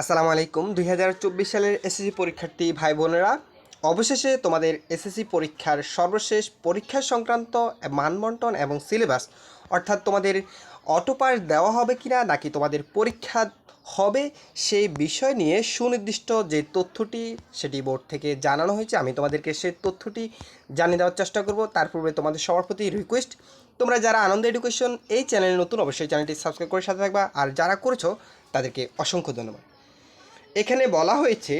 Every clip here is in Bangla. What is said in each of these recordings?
আসসালামু আলাইকুম। দুই হাজার চব্বিশ সালের এসএসসি পরীক্ষার্থী ভাই বোনেরা অবশেষে তোমাদের এসএসসি পরীক্ষার সর্বশেষ পরীক্ষা সংক্রান্ত মানবন্টন এবং সিলেবাস, অর্থাৎ তোমাদের অটোপাস দেওয়া হবে কিনা, নাকি তোমাদের পরীক্ষা হবে সেই বিষয় নিয়ে সুনির্দিষ্ট যে তথ্যটি সেটি বোর্ড থেকে জানানো হয়েছে, আমি তোমাদেরকে সেই তথ্যটি জানিয়ে দেওয়ার চেষ্টা করব। তার পূর্বে তোমাদের সবার প্রতি রিকোয়েস্ট তোমরা যারা আনন্দ এডুকেশন এই চ্যানেল নতুন, অবশ্যই চ্যানেলটি সাবস্ক্রাইব করে সাথে থাকবা, আর যারা করেছ, তাদেরকে অসংখ্য ধন্যবাদ। এখানে বলা হয়েছে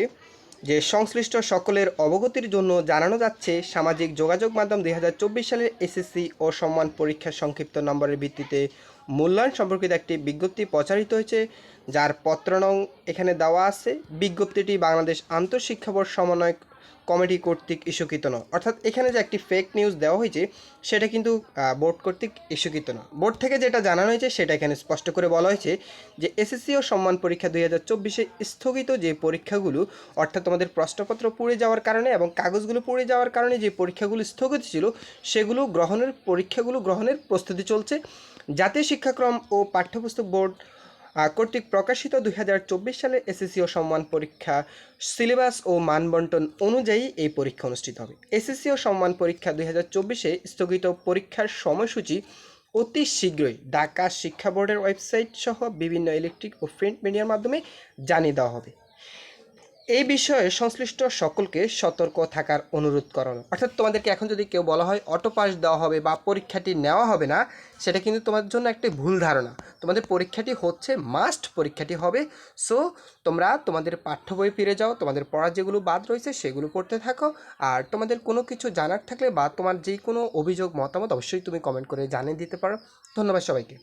যে সংশ্লিষ্ট সকলের অবগতির জন্য জানানো যাচ্ছে সামাজিক যোগাযোগ মাধ্যম দুই হাজার চব্বিশ সালের এসএসসি ও সম্মান পরীক্ষার সংক্ষিপ্ত নম্বরের ভিত্তিতে মূল্যায়ন সম্পর্কিত একটি বিজ্ঞপ্তি প্রচারিত হয়েছে, যার পত্রনং এখানে দেওয়া আছে। বিজ্ঞপ্তিটি বাংলাদেশ আন্তঃশিক্ষা বোর্ড সমন্বয় কমিটি কর্তৃক ইস্যুকৃত নয়। অর্থাৎ এখানে যে একটি ফেক নিউজ দেওয়া হয়েছে, সেটা কিন্তু বোর্ড কর্তৃক ইস্যুকৃত না বোর্ড থেকে যেটা জানানো হয়েছে, সেটা এখানে স্পষ্ট করে বলা হয়েছে যে এসএসসি ও সম্মান পরীক্ষা দুই হাজার চব্বিশে স্থগিত যে পরীক্ষাগুলো, অর্থাৎ তোমাদের প্রশ্নপত্র পুড়ে যাওয়ার কারণে এবং কাগজগুলো পুড়ে যাওয়ার কারণে যে পরীক্ষাগুলো স্থগিত ছিল, সেগুলো গ্রহণের, পরীক্ষাগুলো গ্রহণের প্রস্তুতি চলছে। জাতীয় শিক্ষাক্রম ও পাঠ্যপুস্তক বোর্ড কর্তৃক প্রকাশিত দুই হাজার চব্বিশ সালে এসএসসি ও সম্মান পরীক্ষা সিলেবাস ও মানবন্টন অনুযায়ী এই পরীক্ষা অনুষ্ঠিত হবে। এসএসসি ও সম্মান পরীক্ষা দুই হাজার চব্বিশে স্থগিত পরীক্ষার সময়সূচি অতি শীঘ্রই ঢাকা শিক্ষা বোর্ডের ওয়েবসাইট সহ বিভিন্ন ইলেকট্রিক ও প্রিন্ট মিডিয়ার মাধ্যমে জানিয়ে দেওয়া হবে। এই বিষয়ে সংশ্লিষ্ট সকলকে সতর্ক থাকার অনুরোধ করানো অর্থাৎ তোমাদেরকে এখন যদি কেউ বলা হয় অটো পাস দেওয়া হবে বা পরীক্ষাটি নেওয়া হবে না, সেটা কিন্তু তোমার জন্য একটি ভুল ধারণা। তোমাদের পরীক্ষাটি হচ্ছে মাস্ট পরীক্ষাটি হবে। সো তোমরা তোমাদের পাঠ্য বই ফিরে যাও, তোমাদের পড়ার যেগুলো বাদ রয়েছে সেগুলো পড়তে থাকো। আর তোমাদের কোনো কিছু জানার থাকলে বা তোমার যে কোনো অভিযোগ, মতামত অবশ্যই তুমি কমেন্ট করে জানিয়ে দিতে পারো। ধন্যবাদ সবাইকে।